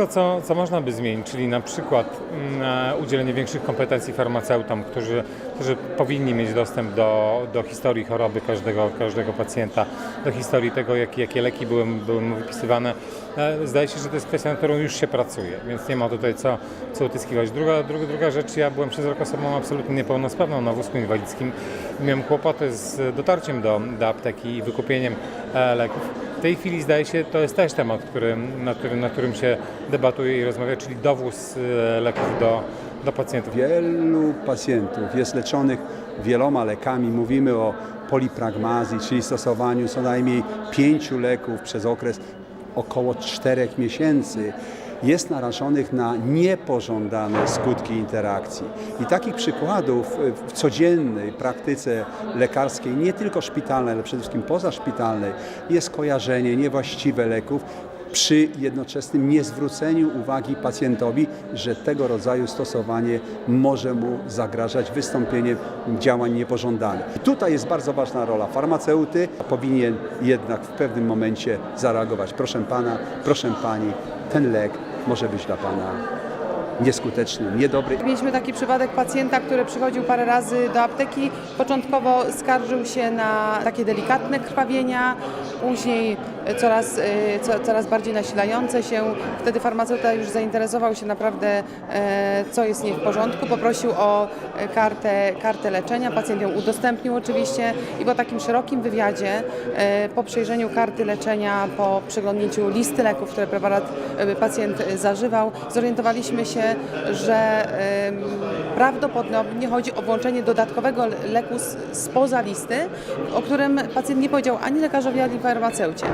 wszystko, co, co można by zmienić, czyli na przykład mm, udzielenie większych kompetencji farmaceutom, którzy, którzy powinni mieć dostęp do, do historii choroby każdego, każdego pacjenta, do historii tego, jak, jakie leki były, były mu wypisywane. E, Zdaje się, że to jest kwestia, nad którą już się pracuje, więc nie ma tutaj co, co utyskiwać. Druga, druga, druga rzecz, ja byłem przez rok osobą absolutnie niepełnosprawną na wózku inwalidzkim miałem kłopoty z dotarciem do, do apteki i wykupieniem e, leków. W tej chwili zdaje się, to jest też temat, który, nad, którym, którym się debatuje i rozmawia, czyli dowóz e, leków do, do pacjentów. Wielu pacjentów jest leczonych wieloma lekami. Mówimy o polipragmazji, czyli stosowaniu co najmniej pięciu leków przez okres około czterech miesięcy. Jest narażonych na niepożądane skutki interakcji. I takich przykładów w codziennej praktyce lekarskiej, nie tylko szpitalnej, ale przede wszystkim pozaszpitalnej, jest kojarzenie niewłaściwe leków, przy jednoczesnym niezwróceniu uwagi pacjentowi, że tego rodzaju stosowanie może mu zagrażać wystąpieniem działań niepożądanych. Tutaj jest bardzo ważna rola farmaceuty, powinien jednak w pewnym momencie zareagować. Proszę pana, proszę pani, ten lek może być dla pana nieskuteczny, niedobry. Mieliśmy taki przypadek pacjenta, który przychodził parę razy do apteki. Początkowo skarżył się na takie delikatne krwawienia, później coraz, y, co, coraz bardziej nasilające się. Wtedy farmaceuta już zainteresował się naprawdę, e, co jest nie w porządku. Poprosił o kartę, kartę leczenia. Pacjent ją udostępnił oczywiście i po takim szerokim wywiadzie, e, po przejrzeniu karty leczenia, po przeglądnięciu listy leków, które preparat e, pacjent zażywał, zorientowaliśmy się, że prawdopodobnie chodzi o włączenie dodatkowego leku spoza listy, o którym pacjent nie powiedział ani lekarzowi, ani farmaceucie.